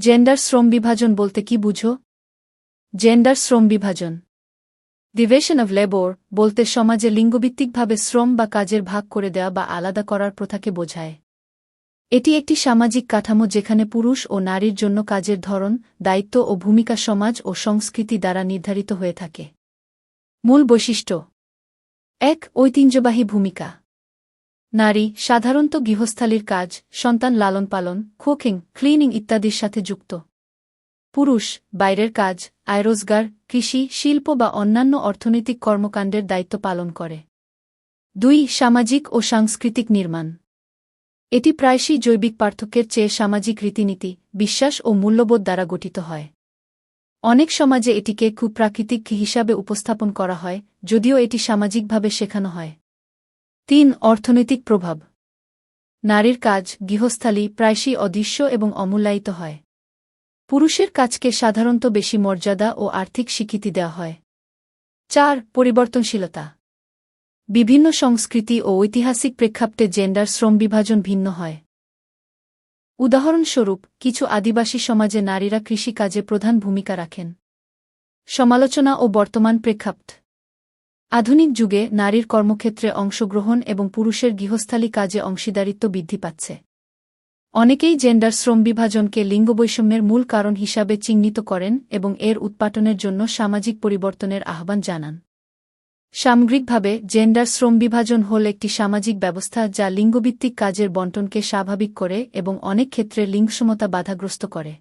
Gender শ্রম বিভাজন বলতে কি বুঝো জেন্ডার শ্রম বিভাজন ডিভিশন অব লেবর বলতে সমাজে লিঙ্গভিত্তিকভাবে শ্রম বা কাজের ভাগ করে দেওয়া বা আলাদা করার প্রথাকে বোঝায়। এটি একটি সামাজিক কাঠামো যেখানে পুরুষ ও নারীর জন্য কাজের ধরন, দায়িত্ব ও ভূমিকা সমাজ ও সংস্কৃতি দ্বারা নির্ধারিত হয়ে থাকে। মূল বৈশিষ্ট্য। এক, ঐতিহ্যবাহী ভূমিকা। নারী, সাধারণত গৃহস্থালির কাজ, সন্তান লালন পালন, কুকিং, ক্লিনিং ইত্যাদির সাথে যুক্ত। পুরুষ, বাইরের কাজ, আয় রোজগার, কৃষি, শিল্প বা অন্যান্য অর্থনৈতিক কর্মকাণ্ডের দায়িত্ব পালন করে। দুই, সামাজিক ও সাংস্কৃতিক নির্মাণ। এটি প্রায়শই জৈবিক পার্থক্যের চেয়ে সামাজিক রীতিনীতি, বিশ্বাস ও মূল্যবোধ দ্বারা গঠিত হয়। অনেক সমাজে এটিকে কুপ্রাকৃতিক হিসাবে উপস্থাপন করা হয়, যদিও এটি সামাজিকভাবে শেখানো হয়। তিন অর্থনৈতিক প্রভাব। নারীর কাজ গৃহস্থালী প্রায়শই অদৃশ্য এবং অমূল্যায়িত হয়। পুরুষের কাজকে সাধারণত বেশি মর্যাদা ও আর্থিক স্বীকৃতি দেওয়া হয়। চার, পরিবর্তনশীলতা। বিভিন্ন সংস্কৃতি ও ঐতিহাসিক প্রেক্ষাপটে জেন্ডার শ্রম বিভাজন ভিন্ন হয়। উদাহরণস্বরূপ, কিছু আদিবাসী সমাজে নারীরা কৃষিকাজে প্রধান ভূমিকা রাখেন। সমালোচনা ও বর্তমান প্রেক্ষাপট। আধুনিক যুগে নারীর কর্মক্ষেত্রে অংশগ্রহণ এবং পুরুষের গৃহস্থালী কাজে অংশীদারিত্ব বৃদ্ধি পাচ্ছে। অনেকেই জেন্ডার শ্রম বিভাজনকে লিঙ্গবৈষম্যের মূল কারণ হিসাবে চিহ্নিত করেন এবং এর উৎপাটনের জন্য সামাজিক পরিবর্তনের আহ্বান জানান। সামগ্রিকভাবে জেন্ডার শ্রম বিভাজন হল একটি সামাজিক ব্যবস্থা যা লিঙ্গভিত্তিক কাজের বন্টনকে স্বাভাবিক করে এবং অনেক ক্ষেত্রে লিঙ্গসমতা বাধাগ্রস্ত করে।